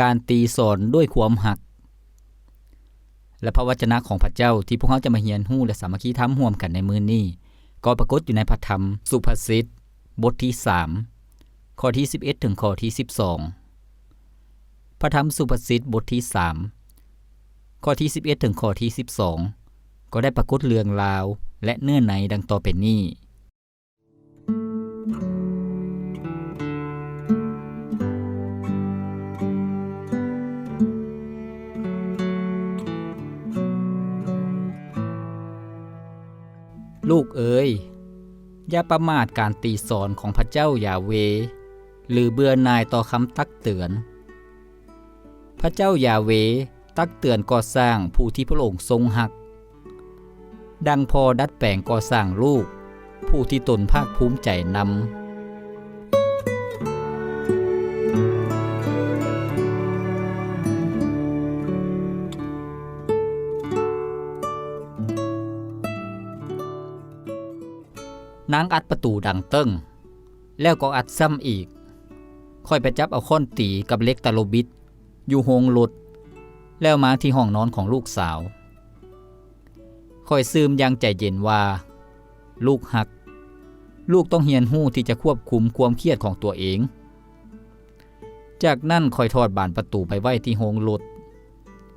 การตีสอนด้วยความหัก และพระวจนะของพระเจ้าที่พวกเขาจะมาเรียนรู้และสามัคคีธรรมร่วมกันในมือนี้ก็ปรากฏอยู่ในพระธรรม สุภาษิตบทที่ 3 ข้อที่ 11 ถึงข้อที่ 12 พระธรรมสุภาษิตบทที่ 3 ข้อที่ 11 ถึงข้อที่ 12 ก็ได้ปรากฏเรื่องราว และเนื้อในดังต่อไปนี้ ลูกเอ๋ยอย่าประมาทการตีสอนของพระเจ้ายาเว หรือเบื่อนายต่อคำตักเตือน พระเจ้ายาเวตักเตือนก่อสร้างผู้ที่พระองค์ทรงหัก ดังพอดัดแปลงก่อสร้างลูก ผู้ที่ตนภาคภูมิใจนำ นางอัดประตูดังเติ้ง แล้วก็อัดซ้ำอีก ค่อยไปจับเอาค้อนตีกับเล็กตะโลบิด อยู่โฮงรถแล้วมาที่ห้องนอนของลูกสาว ค่อยซึมยังใจเย็นว่า ลูกหัก ลูกต้องเฮียนหู้ที่จะควบคุมความเครียดของตัวเอง จากนั้นค่อยทอดบานประตูไปไว้ที่โฮงรถ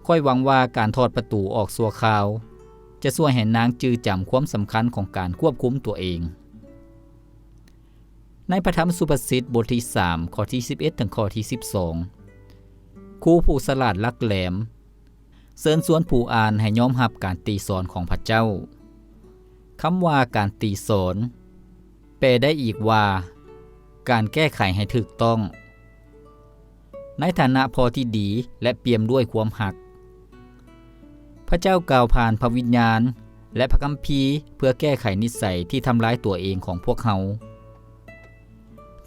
ค่อยหวังว่าการทอดประตูออกสัวคราวจะช่วยให้นางจือจำความสำคัญของการควบคุมตัวเอง ในพระธรรมสุภาษิตบทที่ 3 ข้อที่ 11 ถึงข้อที่ 12 ครูผู้สลาดลักแหลม เสิญสวนผู้อ่านให้ยอมรับการตีสอนของพระเจ้า คำว่าการตีสอนแปลได้อีกว่า การแก้ไขให้ถูกต้อง ในฐานะพอที่ดีและเปี่ยมด้วยความหัก พระเจ้ากล่าวผ่านพระวิญญาณ และพระคัมภีร์เพื่อแก้ไขนิสัยที่ทำร้ายตัวเองของพวกเขา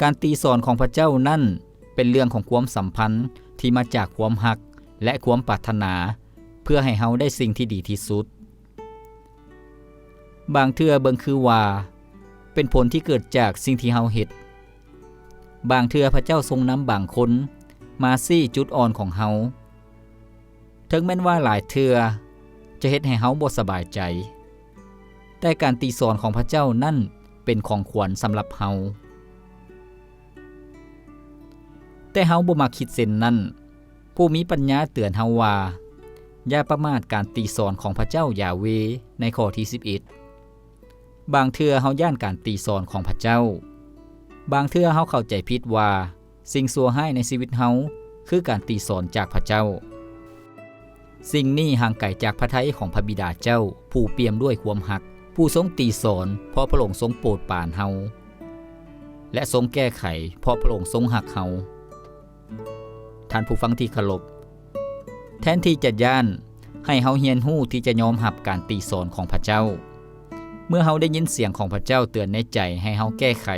การตีสอนของพระเจ้านั่นเป็นเรื่องของความสัมพันธ์ที่มาจากความหักและความปรารถนา เพื่อให้เฮาได้สิ่งที่ดีที่สุด บางเทื่อเบิงคือว่า เป็นผลที่เกิดจากสิ่งที่เฮาเฮ็ดบางเทื่อพระเจ้าทรงนำบางคน มาซี่จุดอ่อนของเฮาถึงแม้นว่าหลายเทื่อจะเฮ็ดให้เฮาบ่สบายใจ แต่การตีสอนของพระเจ้านั่นเป็นของขวัญสำหรับเฮา แต่เฮาบ่มักคิดเส้นนั้น ผู้มีปัญญาเตือนเฮาว่า อย่าประมาทการตีสอนของพระเจ้ายาเวในข้อที่11 บางเทื่อเฮาย่านการตีสอนของพระเจ้า บางเทื่อเฮาเข้าใจผิดว่า สิ่งซัวให้ในชีวิตเฮาคือการตีสอนจากพระเจ้า สิ่งนี้ห่างไกลจากพระทัยของพระบิดาเจ้า ผู้เปี่ยมด้วยความหัก ผู้ทรงตีสอนเพราะพระองค์ทรงโปรดปานเฮาและทรงแก้ไขเพราะพระองค์ทรงหักเฮา ท่านผู้ฟังที่เคารพแทนที่จะย่านให้เฮาเฮียนหู้ที่จะยอมรับการตีสอนของพระเจ้า เมื่อเฮาได้ยินเสียงของพระเจ้าเตือนในใจให้เฮาแก้ไข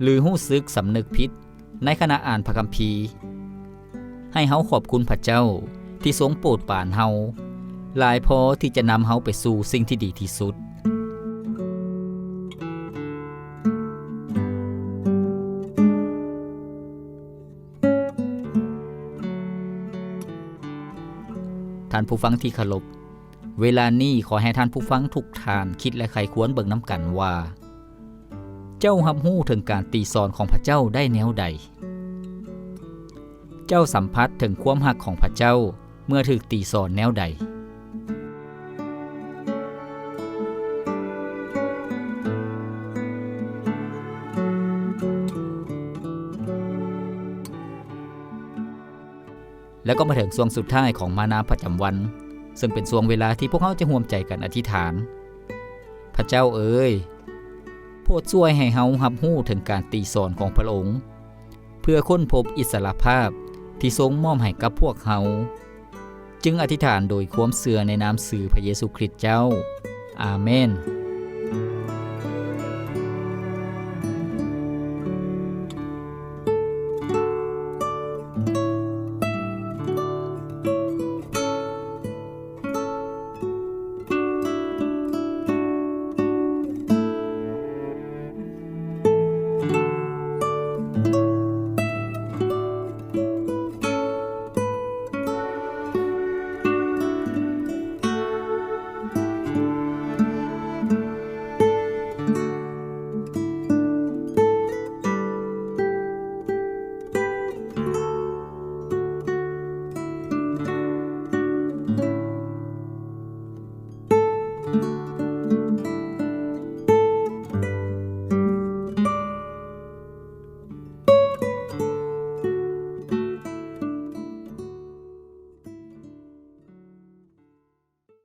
หรือหู้ซึกสำนึกผิดในขณะอ่านพระคัมภีร์ ให้เฮาขอบคุณพระเจ้าที่ทรงโปรดปานเฮาหลายพอที่จะนำเฮาไปสู่สิ่งที่ดีที่สุดานผู้ฟังที่เคารพเวลานี้ขอให้ท่านผู้ฟังทุกท่านคิดและใครควรเบิ่งน้ำกันว่า เจ้ารับรู้ถึงการตีสอนของพระเจ้าได้แนวใด เจ้าสัมผัสถึงความหักของพระเจ้าเมื่อถูกตีสอนแนวใด แล้วก็มาถึงช่วงสุดท้ายของมานาประจำวัน ซึ่งเป็นช่วงเวลาที่พวกเขาจะห่วมใจกันอธิษฐาน พระเจ้าเอ๋ยโปรดช่วยให้เฮารับรู้ถึงการตีสอนของพระองค์ เพื่อค้นพบอิสรภาพที่ทรงมอบให้กับพวกเฮาจึงอธิษฐานโดยความเสื่อในนามสื่อพระเยซูคริสต์เจ้า อาเมน